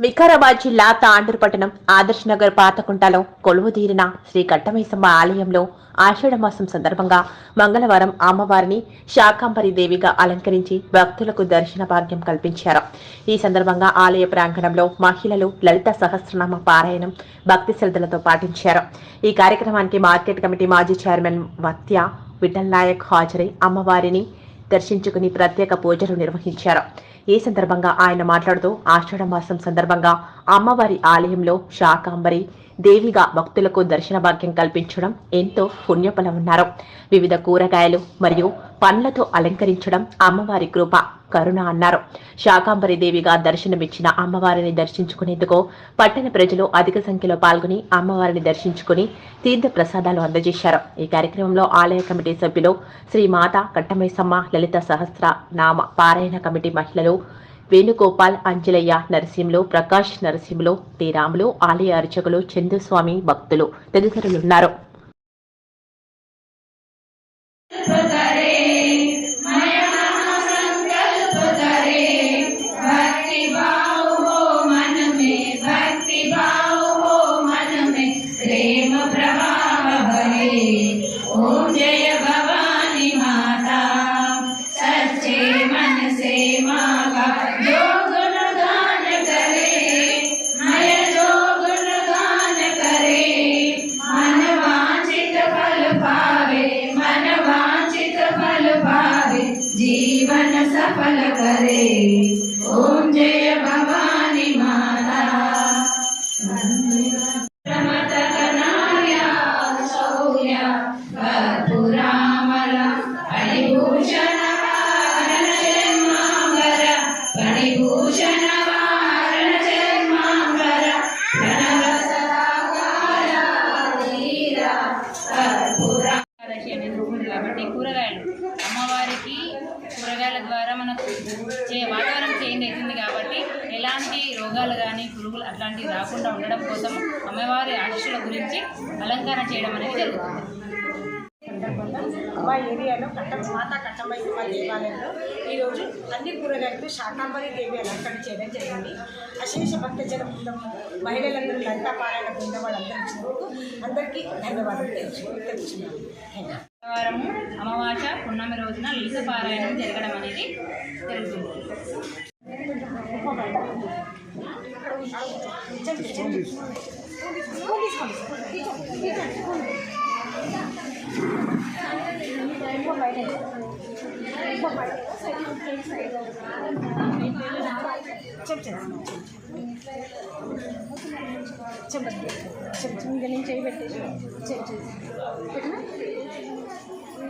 వికారాబాద్ జిల్లా తాండూరు పట్టణం ఆదర్శ్ నగర్ పాతకుంటలో కొలువుదీరిన శ్రీ కట్టమైసమ్మ ఆలయంలో ఆషాఢమాసం సందర్భంగా మంగళవారం అమ్మవారిని శాకాంబరి దేవిగా అలంకరించి భక్తులకు దర్శన భాగ్యం కల్పించారు. ఈ సందర్భంగా ఆలయ ప్రాంగణంలో మహిళలు లలిత సహస్రనామ పారాయణం భక్తి శ్రద్ధలతో పాటించారు. ఈ కార్యక్రమానికి మార్కెట్ కమిటీ మాజీ చైర్మన్ వత్య విఠల్ నాయక్ హాజరై అమ్మవారిని దర్శించుకుని ప్రత్యేక పూజలు నిర్వహించారు. ఈ సందర్భంగా ఆయన మాట్లాడుతూ ఆషాఢ మాసం సందర్భంగా అమ్మవారి ఆలయంలో శాకాంబరి దేవిగా భక్తులకు దర్శన భాగ్యం కల్పించడం ఎంతో పుణ్యఫలమన్నారు. వివిధ కూరగాయలు మరియు పండ్లతో అలంకరించడం అమ్మవారి కృప కరుణ అన్నారు. శాకాంబరి దేవిగా దర్శనమిచ్చిన అమ్మవారిని దర్శించుకునేందుకు పట్టణ ప్రజలు అధిక సంఖ్యలో పాల్గొని అమ్మవారిని దర్శించుకుని తీర్థ ప్రసాదాలు అందజేశారు. ఈ కార్యక్రమంలో ఆలయ కమిటీ సభ్యులు శ్రీ మాత కట్టమైసమ్మ లలిత సహస్ర నామ పారాయణ కమిటీ మహిళలు వేణుగోపాల్ అంజలయ్య నరసింహులు ప్రకాష్ నరసింహులు శ్రీరాములు ఆలయ అర్చకులు చందుస్వామి భక్తులు తదితరులున్నారు. ప్రేమ ప్రభావ జయ जीवन सफल करे ओम जय भवानी माता प्रमथ कनार्या शौर्य कर्पूरामल फणिभूषण वारण వాతావరణం చేంజ్ అవుతుంది కాబట్టి ఎలాంటి రోగాలు కానీ పురుగులు అట్లాంటివి రాకుండా ఉండడం కోసం అమ్మవారి ఆశీస్సుల గురించి అలంకరణ చేయడం అనేది జరుగుతుంది. మా ఏరియాలో కట్ట మాతా కట్టమైసమ్మ దేవాలయంలో ఈరోజు అన్ని కూరగాయలకు శాకాంబరి దేవి అలంకరణ చేయడం జరిగింది. అశేష భక్తజన బృందం మహిళలందరూ లంకా పారాయణ బృందం వాళ్ళందరూ అందరికీ ధన్యవాదాలు తెలుసు తెలుసుకున్నాను థ్యాంక్ యూ. వారము అమావాస పున్నమి రోజున లింగ పారాయణం జరగడం అనేది జరుగుతుంది. చెప్పండి చెప్పండి ఇంకా నేను చేయబెట్టేసి చెప్పు పెట్టినా?